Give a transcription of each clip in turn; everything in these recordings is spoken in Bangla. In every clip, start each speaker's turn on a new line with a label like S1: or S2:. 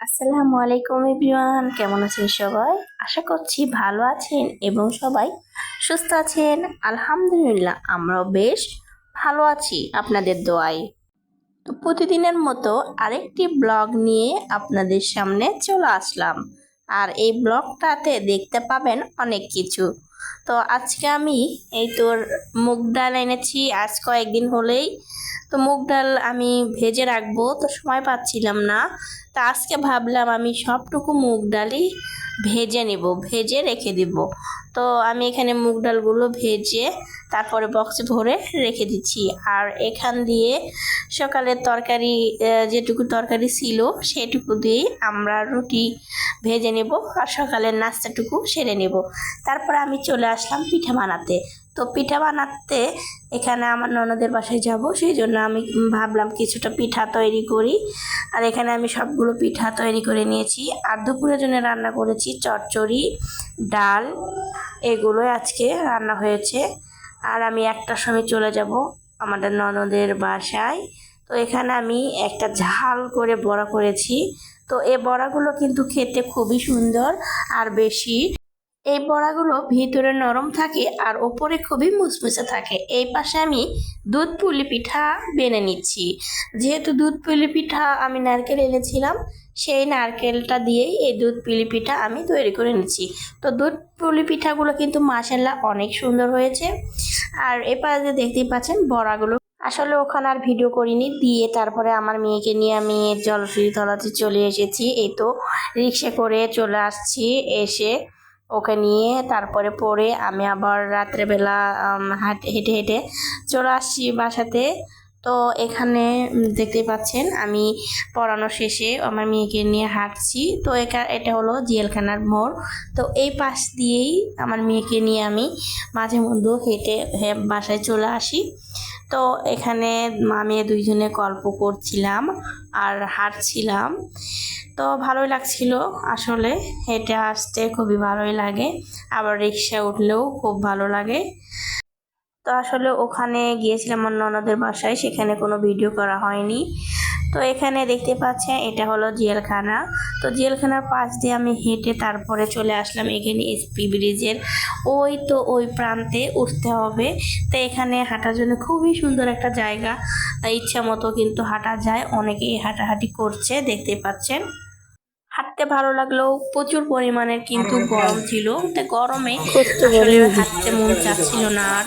S1: আসসালামু আলাইকুম এভরিওয়ান। কেমন আছেন সবাই? আশা করছি ভালো আছেন এবং সবাই সুস্থ আছেন। আলহামদুলিল্লাহ, আমরাও বেশ ভালো আছি আপনাদের দোয়ায়। তো প্রতিদিনের মতো আরেকটি ব্লগ নিয়ে আপনাদের সামনে চলে আসলাম। আর এই ব্লগটাতে দেখতে পাবেন অনেক কিছু। তো আজকে আমি এই তোর মুগ ডাল এনেছি, আজ কয়েকদিন হলেই। তো মুগ ডাল আমি ভেজে রাখব, তো সময় পাচ্ছিলাম না। তা আজকে ভাবলাম আমি সবটুকু মুগ ডালই ভেজে নেব, ভেজে রেখে দিব। তো আমি এখানে মুগ ডালগুলো ভেজে তারপরে বক্সে ভরে রেখে দিচ্ছি। আর এখান দিয়ে সকালের তরকারি যেটুকু তরকারি ছিল সেটুকু দিয়ে আমরা রুটি ভেজে নেব আর সকালের নাস্তাটুকু সেরে নেব। তারপরে আমি চলে আসলাম পিঠা বানাতে। তো পিঠা বানাতে এখানে আমার ননদের বাসায় যাব, সেই জন্য আমি ভাবলাম কিছুটা পিঠা তৈরি করি। আর এখানে আমি সবগুলো পিঠা তৈরি করে নিয়েছি। আর দুপুরের জন্য রান্না করেছি চচ্চড়ি, ডাল, এগুলোই আজকে রান্না হয়েছে। আর আমি একটার সময় চলে যাব আমাদের ননদের বাসায়। তো এখানে আমি একটা ঝাল করে বড়া করেছি। তো এই বড়াগুলো কিন্তু খেতে খুবই সুন্দর আর বেশি। এই বড়াগুলো ভিতরে নরম থাকে আর ওপরে খুবই মুচমুচে থাকে। এই পাশে আমি দুধ পুলি পিঠা বেনে নিচ্ছি। যেহেতু দুধ পুলি পিঠা আমি নারকেল এনেছিলাম সেই নারকেলটা দিয়েই এই দুধ পুলি পিঠা আমি তৈরি করে নিচ্ছি তো দুধ পুলি পিঠাগুলো কিন্তু মাসাল্লাহ অনেক সুন্দর হয়েছে। আর এপাশে দেখতেই পাচ্ছেন বড়াগুলো। আসলে ওখানে আর ভিডিও করিনি, দিয়ে তারপরে আমার মেয়েকে নিয়ে আমি জলফিরি তলাতে চলে এসেছি। এই তো রিক্সা করে চলে আসছি, এসে ওকে নিয়ে তারপরে পরে আমি আবার রাত্রেবেলা হাঁটে, হেঁটে হেঁটে চলে আসছি বাসাতে। তো এখানে দেখতে পাচ্ছেন, আমি পড়ানো শেষে আমার মেয়েকে নিয়ে হাঁটছি। তো একা, এটা হলো জিয়ালখানার মোড়। তো এই পাশ দিয়েই আমার মেয়েকে নিয়ে আমি মাঝে মধ্যে হেঁটে বাসায় চলে আসি। তো এখানে মা মেয়ে দুইজনে গল্প করছিলাম আর হাঁটছিলাম। তো ভালোই লাগছিল আসলে, হেঁটে আসতে খুবই ভালোই লাগে। আবার রিক্সা উঠলেও খুব ভালো লাগে। তো আসলে ওখানে গিয়েছিলাম আমার ননদের বাসায় সেখানে কোনো ভিডিও করা হয়নি। তো এখানে দেখতে পাচ্ছেন এটা হলো জেলখানা। তো জেলখানার পাশ দিয়ে আমি হেঁটে তারপরে চলে আসলাম এখানে এসপি ব্রিজের। ওই তো ওই প্রান্তে উঠতে হবে। তো এখানে হাঁটার জন্য খুবই সুন্দর একটা জায়গা। ইচ্ছা মতো কিন্তু হাঁটা যায় অনেকেই হাঁটাহাঁটি করছে দেখতে পাচ্ছেন। হাঁটতে ভালো লাগলেও প্রচুর পরিমাণের কিন্তু গরম ছিল। তো গরমে। হাঁটতে মন চাচ্ছিল না আর।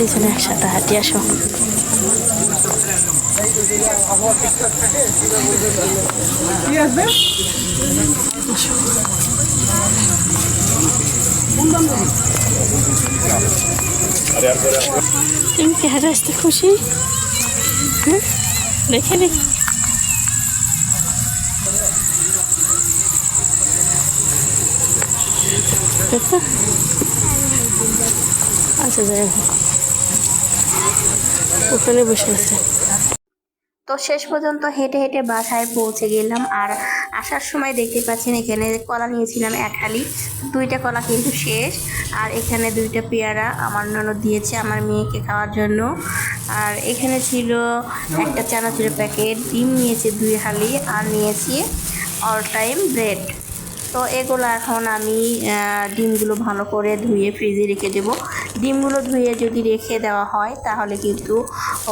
S1: দুজনে একসাথে হাঁটি আসো। তুমি কি হাঁটে আসতে খুশি? দেখে নি। আচ্ছা যাই হোক। ওখানে বসে আছে। তো শেষ পর্যন্ত হেঁটে হেঁটে বাসায় পৌঁছে গেলাম আর আসার সময় দেখতে পাচ্ছেন এখানে কলা নিয়েছিলাম এক হালি। দুইটা কলা কিন্তু শেষ আর এখানে দুইটা পেয়ারা আমার ননদ দিয়েছে আমার মেয়েকে খাওয়ার জন্য। আর এখানে ছিল একটা চানাচুরের প্যাকেট, ডিম নিয়েছে দুই হালি আর নিয়েছি অল টাইম ব্রেড তো এগুলো এখন আমি ডিমগুলো ভালো করে ধুয়ে ফ্রিজে রেখে দেব। ডিমগুলো ধুয়ে যদি রেখে দেওয়া হয়, তাহলে কিন্তু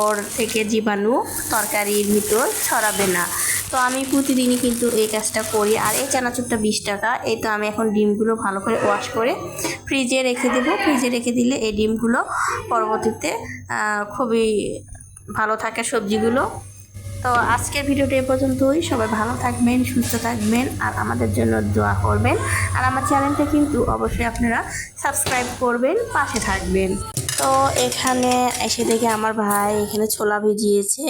S1: ওর থেকে জীবাণু তরকারির ভিতর ছড়াবে না। তো আমি প্রতিদিনই কিন্তু এই কাজটা করি। আর এই চানাচুরটা বিশ টাকা, এই তো আমি এখন ডিমগুলো ভালো করে ওয়াশ করে ফ্রিজে রেখে দেবো। ফ্রিজে রেখে দিলে এই ডিমগুলো পরবর্তীতে খুবই ভালো থাকে সবজিগুলো। তো আজকের ভিডিওটা এ পর্যন্তই। সবাই ভালো থাকবেন, সুস্থ থাকবেন আর আমাদের জন্য দোয়া করবেন। আর আমার চ্যানেলটা কিন্তু অবশ্যই আপনারা সাবস্ক্রাইব করবেন, পাশে থাকবেন। তো এখানে এসে দেখে আমার ভাই এখানে ছোলা ভিজিয়েছে।